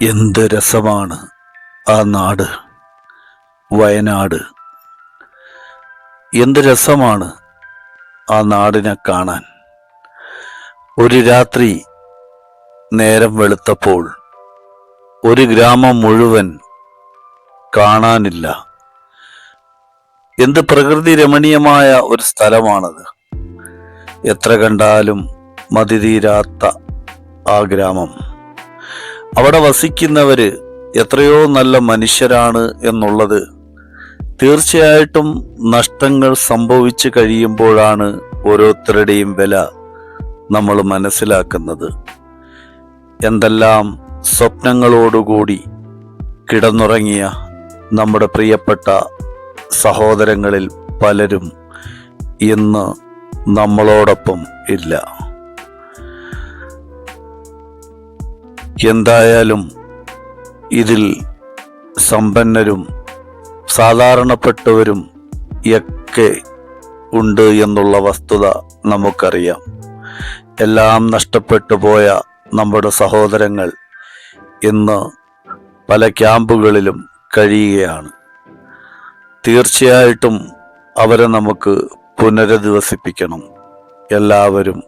എന്ത് രസമാണ് ആ നാട് വയനാട്. എന്ത് രസമാണ് ആ നാടിനെ കാണാൻ. ഒരു രാത്രി നേരം വെളുത്തപ്പോൾ ഒരു ഗ്രാമം മുഴുവൻ കാണാനില്ല. എന്ത് പ്രകൃതി രമണീയമായ ഒരു സ്ഥലമാണത്. എത്ര കണ്ടാലും മതിതീരാത്ത ആ ഗ്രാമം. അവിടെ വസിക്കുന്നവര് എത്രയോ നല്ല മനുഷ്യരാണ് എന്നുള്ളത് തീർച്ചയായിട്ടും നഷ്ടങ്ങൾ സംഭവിച്ചു കഴിയുമ്പോഴാണ് ഓരോരുത്തരുടെയും വില നമ്മൾ മനസ്സിലാക്കുന്നത്. എന്തെല്ലാം സ്വപ്നങ്ങളോടുകൂടി കിടന്നുറങ്ങിയ നമ്മുടെ പ്രിയപ്പെട്ട സഹോദരങ്ങളിൽ പലരും ഇന്ന് നമ്മളോടൊപ്പം ഇല്ല. എന്തായാലും ഇതിൽ സമ്പന്നരും സാധാരണപ്പെട്ടവരും ഒക്കെ ഉണ്ട് എന്നുള്ള വസ്തുത നമുക്കറിയാം. എല്ലാം നഷ്ടപ്പെട്ടു പോയ നമ്മുടെ സഹോദരങ്ങൾ ഇന്ന് പല ക്യാമ്പുകളിലും കഴിയുകയാണ്. തീർച്ചയായിട്ടും അവരെ നമുക്ക് പുനരധിവസിപ്പിക്കണം. എല്ലാവരും